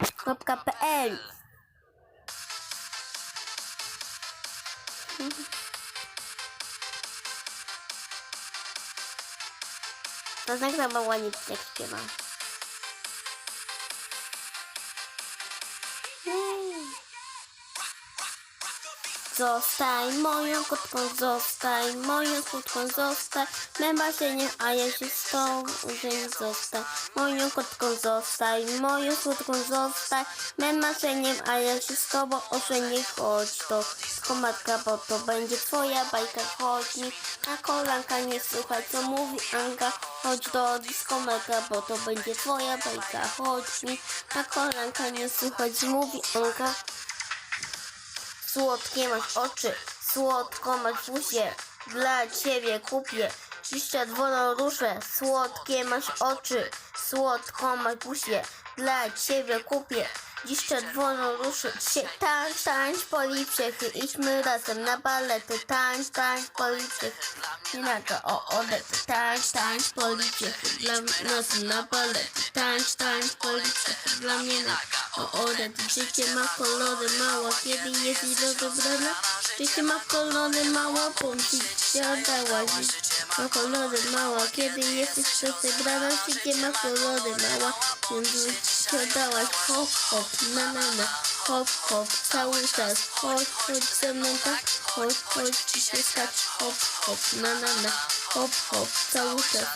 www.pl To znak na mała nic jak śpiewa. Zostań moją kotką, zostań moją kotką, zostań mym marzeniem, a ja się z tobą nie zostań moją kotką, zostań moją kotką, zostań mym marzeniem, a ja się z tobą ożenię, chodź to komatka, bo to będzie twoja bajka, chodź mi na kolanka, nie słuchaj co mówi Anka, chodź do diskomeka, bo to będzie twoja bajka, chodź mi na kolanka, nie słuchaj co mówi Anka. Słodkie masz oczy, słodko masz dla ciebie kupię. Dziś czerwoną różę, słodkie masz oczy, słodko masz dla ciebie kupię. Dziś czerwoną różę, dzisiaj tańcz, tańcz po lipsiechy, idźmy razem na balety, tańcz, tańcz po lipsiechy. Minaka o odety, tańcz, tańcz po lipsiechy, dla nas na balety, tańcz, tańcz po lipsiechy, dla mnie na o odety. Życie ma kolory mała, kiedy jesteś rozebrana, życie ma kolory mała, pomci siadała, ma kolory mała, kiedy jesteś rozebrana, życie ma kolory mała, więc siadałaś, hop, hop, na na na, hop, hop, cały czas, chodź, chodź ze mną tak, chodź, chodź, ci się hop, hop, na na na, hop, hop, cały czas.